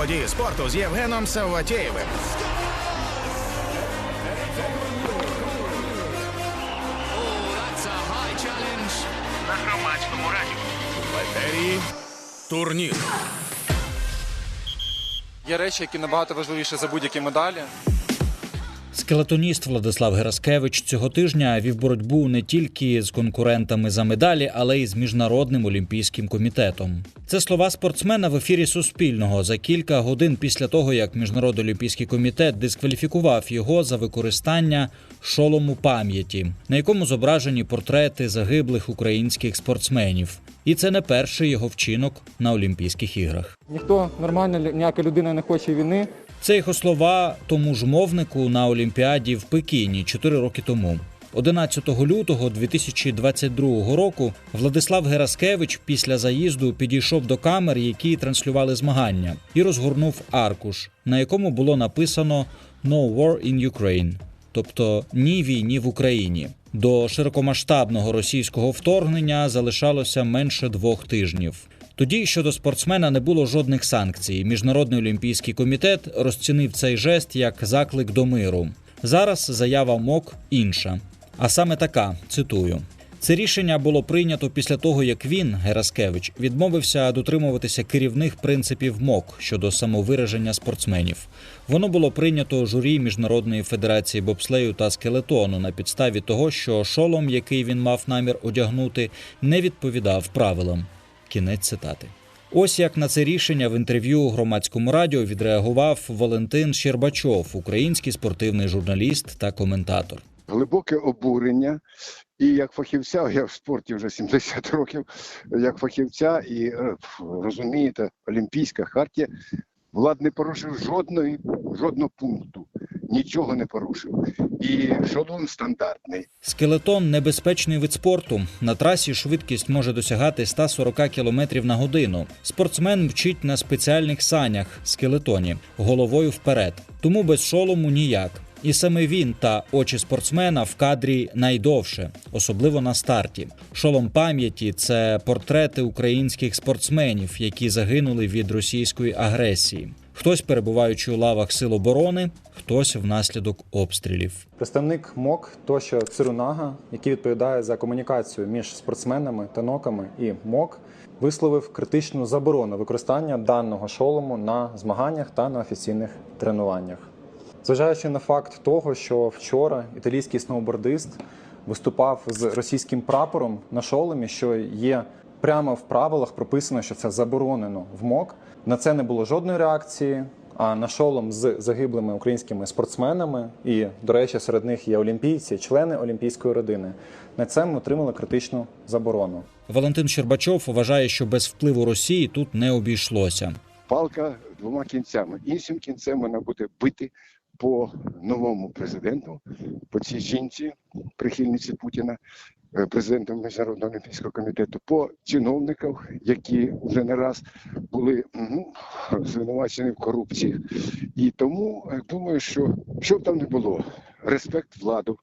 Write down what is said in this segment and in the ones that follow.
події спорту з Євгеном Савватєєвим. На громадському радіо. Етері турнір. Є речі, які набагато важливіші за будь-які медалі. Скелетоніст Владислав Гераскевич цього тижня вів боротьбу не тільки з конкурентами за медалі, але й з міжнародним олімпійським комітетом. Це слова спортсмена в ефірі Суспільного за кілька годин після того, як міжнародний олімпійський комітет дискваліфікував його за використання шолому пам'яті, на якому зображені портрети загиблих українських спортсменів. І це не перший його вчинок на Олімпійських іграх. Ніхто нормальна ніяка людина не хоче війни. Це його слова тому ж мовнику на Олімпіаді в Пекіні 4 роки тому. 11 лютого 2022 року Владислав Гераскевич після заїзду підійшов до камер, які транслювали змагання, і розгорнув аркуш, на якому було написано «No war in Ukraine», тобто ні війні в Україні. До широкомасштабного російського вторгнення залишалося менше двох тижнів. Тоді щодо спортсмена не було жодних санкцій. Міжнародний олімпійський комітет розцінив цей жест як заклик до миру. Зараз заява МОК інша. А саме така цитую. Це рішення було прийнято після того, як він, Гераскевич, відмовився дотримуватися керівних принципів МОК щодо самовираження спортсменів. Воно було прийнято журі Міжнародної федерації бобслею та скелетону на підставі того, що шолом, який він мав намір одягнути, не відповідав правилам. Кінець цитати. Ось як на це рішення в інтерв'ю громадському радіо відреагував Валентин Щербачов, український спортивний журналіст та коментатор. глибоке обурення. І як фахівця, я в спорті вже 70 років, як фахівця, і е, розумієте, Олімпійська хартія влад не порушив жодної, жодного пункту, нічого не порушив. І шолом стандартний. Скелетон небезпечний вид спорту. На трасі швидкість може досягати 140 км на годину. Спортсмен мчить на спеціальних санях скелетоні головою вперед, тому без шолому ніяк. І саме він та очі спортсмена в кадрі найдовше, особливо на старті. Шолом пам'яті це портрети українських спортсменів, які загинули від російської агресії. Хтось перебуваючи у лавах сил оборони, хтось внаслідок обстрілів. Представник МОК тощо Цирунага, який відповідає за комунікацію між спортсменами та ноками і МОК, висловив критичну заборону використання даного шолому на змаганнях та на офіційних тренуваннях. Зважаючи на факт того, що вчора італійський сноубордист виступав з російським прапором на шоломі, що є прямо в правилах прописано, що це заборонено в МОК. На це не було жодної реакції. А на шолом з загиблими українськими спортсменами, і, до речі, серед них є олімпійці, члени олімпійської родини. На це ми отримали критичну заборону. Валентин Щербачов вважає, що без впливу Росії тут не обійшлося. Палка двома кінцями. Іншим кінцем вона буде бити по новому президенту, по цій жінці, прихильниці Путіна, е, президентом Міжнародного олімпійського комітету, по чиновникам, які вже не раз були ну, звинувачені в корупції. І тому е, думаю, що що б там не було, респект владу,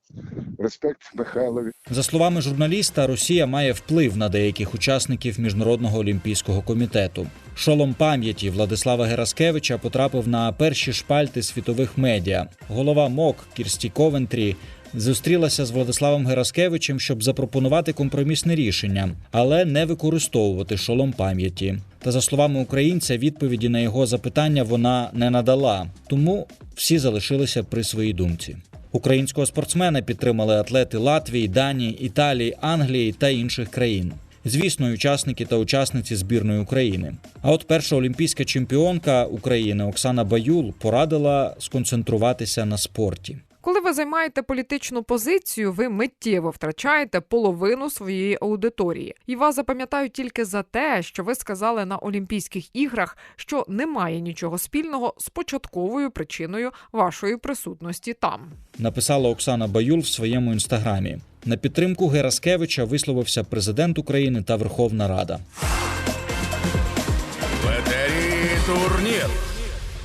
респект Михайлові. За словами журналіста, Росія має вплив на деяких учасників міжнародного олімпійського комітету. Шолом пам'яті Владислава Гераскевича потрапив на перші шпальти світових медіа. Голова МОК Кірсті Ковентрі зустрілася з Владиславом Гераскевичем, щоб запропонувати компромісне рішення, але не використовувати шолом пам'яті. Та за словами українця, відповіді на його запитання вона не надала, тому всі залишилися при своїй думці. Українського спортсмена підтримали атлети Латвії, Данії, Італії, Англії та інших країн. Звісно, учасники та учасниці збірної України. А от перша олімпійська чемпіонка України Оксана Баюл порадила сконцентруватися на спорті. Коли ви займаєте політичну позицію, ви миттєво втрачаєте половину своєї аудиторії, і вас запам'ятають тільки за те, що ви сказали на Олімпійських іграх, що немає нічого спільного з початковою причиною вашої присутності там. Написала Оксана Баюл в своєму інстаграмі. На підтримку Гераскевича висловився президент України та Верховна Рада. В турнір.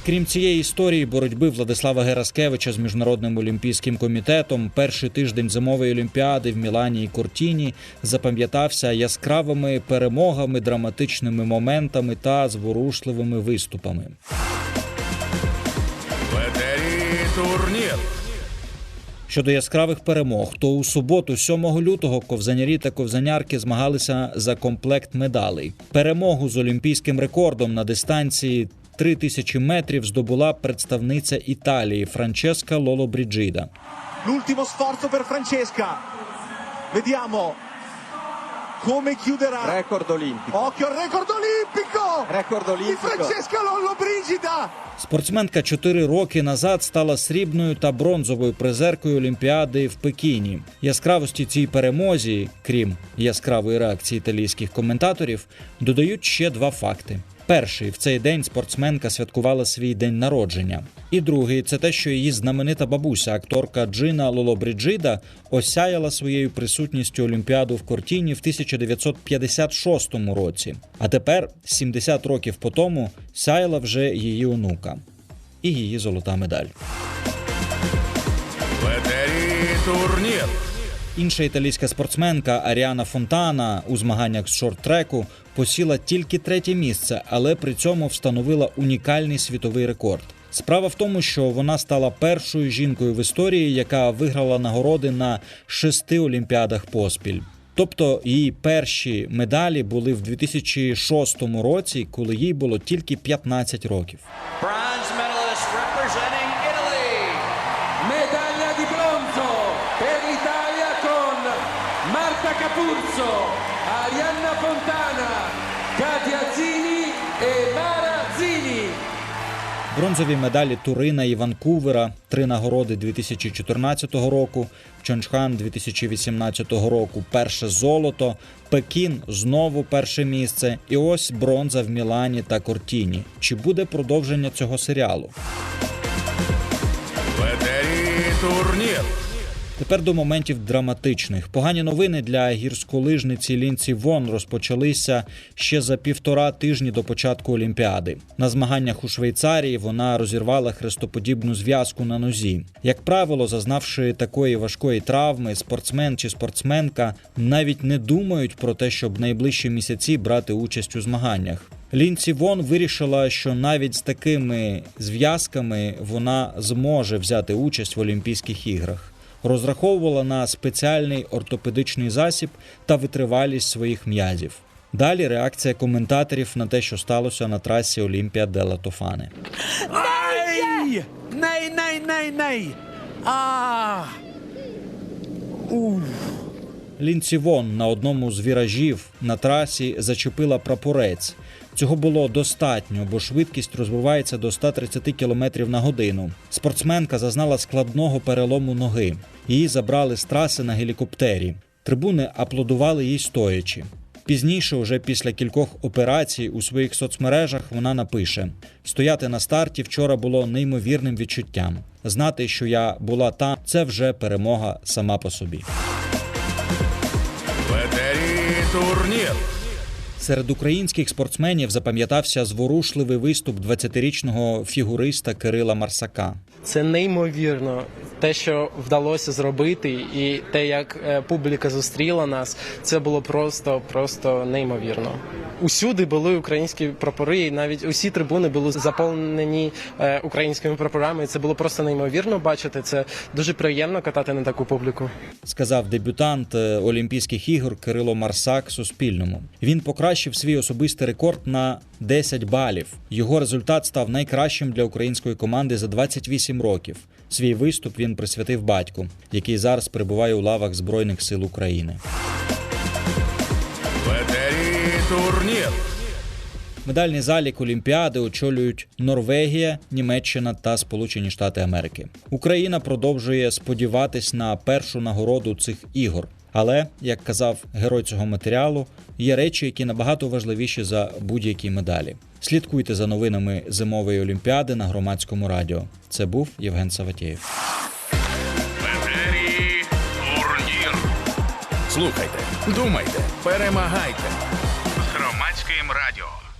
Крім цієї історії боротьби Владислава Гераскевича з міжнародним олімпійським комітетом, перший тиждень зимової олімпіади в Мілані і Кортіні запам'ятався яскравими перемогами, драматичними моментами та зворушливими виступами. Турнір. Щодо яскравих перемог, то у суботу, 7 лютого, ковзанярі та ковзанярки змагалися за комплект медалей. Перемогу з олімпійським рекордом на дистанції 3000 метрів здобула представниця Італії Франческа Лолобріджида. L'ultimo sforzo per Francesca. Vediamo come chiuderà. Record olimpico. Occhio al record olimpico Record di olimpico. Francesca Lollobrigida. Спортсменка 4 роки назад стала срібною та бронзовою призеркою Олімпіади в Пекіні. Яскравості цій перемозі, крім яскравої реакції італійських коментаторів, додають ще два факти. Перший в цей день спортсменка святкувала свій день народження. І другий це те, що її знаменита бабуся, акторка Джина Лолобріджида, осяяла своєю присутністю Олімпіаду в Кортіні в 1956 році. А тепер, 70 років по тому, сяяла вже її онука і її золота медаль. Турнір. Інша італійська спортсменка Аріана Фонтана у змаганнях з шорт-треку посіла тільки третє місце, але при цьому встановила унікальний світовий рекорд. Справа в тому, що вона стала першою жінкою в історії, яка виграла нагороди на шести олімпіадах поспіль. Тобто її перші медалі були в 2006 році, коли їй було тільки 15 років. Fontana, Katia Zini e Mara Zini. Бронзові медалі Турина і Ванкувера, три нагороди 2014 року, Чончхан 2018 року, перше золото, Пекін знову перше місце. І ось бронза в Мілані та Кортіні. Чи буде продовження цього серіалу? В турнір. Тепер до моментів драматичних. Погані новини для гірськолижниці Лінці Вон розпочалися ще за півтора тижні до початку Олімпіади. На змаганнях у Швейцарії вона розірвала хрестоподібну зв'язку на нозі. Як правило, зазнавши такої важкої травми, спортсмен чи спортсменка навіть не думають про те, щоб найближчі місяці брати участь у змаганнях. Лінці Вон вирішила, що навіть з такими зв'язками вона зможе взяти участь в Олімпійських іграх розраховувала на спеціальний ортопедичний засіб та витривалість своїх м'язів. Далі реакція коментаторів на те, що сталося на трасі Олімпія Тофане. Nei! Nei, nei, nei, nei! Ah! Лінці Вон на одному з віражів на трасі зачепила прапорець. Цього було достатньо, бо швидкість розвивається до 130 км на годину. Спортсменка зазнала складного перелому ноги. Її забрали з траси на гелікоптері. Трибуни аплодували їй стоячи. Пізніше, уже після кількох операцій у своїх соцмережах, вона напише: стояти на старті вчора було неймовірним відчуттям. Знати, що я була там, це вже перемога сама по собі. В турнір. Серед українських спортсменів запам'ятався зворушливий виступ 20-річного фігуриста Кирила Марсака. Це неймовірно. Те, що вдалося зробити, і те, як е, публіка зустріла нас, це було просто, просто неймовірно. Усюди були українські прапори, і навіть усі трибуни були заповнені е, українськими прапорами. Це було просто неймовірно бачити. Це дуже приємно катати на таку публіку. Сказав дебютант е, Олімпійських ігор Кирило Марсак Суспільному. Він покращив свій особистий рекорд на 10 балів. Його результат став найкращим для української команди за 28 років. Свій виступ він присвятив батьку, який зараз перебуває у лавах Збройних сил України. Турнір. Медальний залік Олімпіади очолюють Норвегія, Німеччина та Сполучені Штати Америки. Україна продовжує сподіватись на першу нагороду цих ігор. Але, як казав герой цього матеріалу, є речі, які набагато важливіші за будь-які медалі. Слідкуйте за новинами зимової олімпіади на громадському радіо. Це був Євген Саватєєв. Турнір. Слухайте, думайте, перемагайте. З громадським радіо.